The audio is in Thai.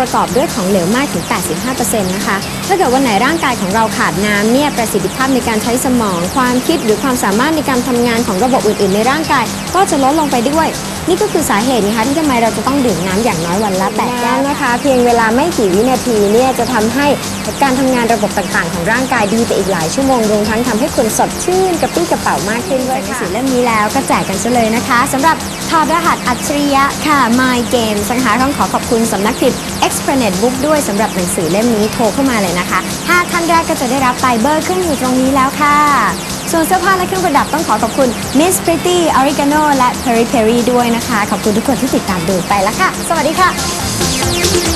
ประกอบด้วยของเหลวมากถึง 85%นะคะ ถ้าเกิดวันไหนร่างกายของเราขาดน้ำเนี่ยประสิทธิภาพในการใช้สมอง ความคิดหรือความสามารถในการทำงานของระบบอื่น ๆ ในร่างกาย ก็จะลดลงไปด้วย นี่ก็คือสาเหตุนะคะที่ทำไมเราจะต้องดื่มน้ำอย่างน้อยวันละ8แก้วนะคะ เพียงเวลาไม่กี่วินาทีเนี่ยจะทำให้การทำงานระบบต่างๆ ของร่างกายดีไปอีกหลายชั่วโมงรวมทั้งทำให้คุณสดชื่นกระปรี้กระเป๋ามากขึ้นด้วยค่ะหนังสือเล่มนี้แล้วก็แจกกันซะเลยนะคะสำหรับถอดรหัสอัจฉริยะค่ะ My Game สังหาต้องขอขอบคุณสำนักพิมพ์ Explanet Book ด้วยสำหรับหนังสือเล่มนี้โทรเข้ามาเลยนะคะห้าท่านแรกก็จะได้รับไฟเบอร์ขึ้นอยู่ตรงนี้แล้วค่ะ ส่วนเสื้อผ้าและเครื่องประดับต้องขอขอบคุณ Miss Pretty Oregano และ Peri Peri ด้วยนะคะ ขอบคุณทุกคนที่ติดตามดูไปแล้วค่ะ สวัสดีค่ะ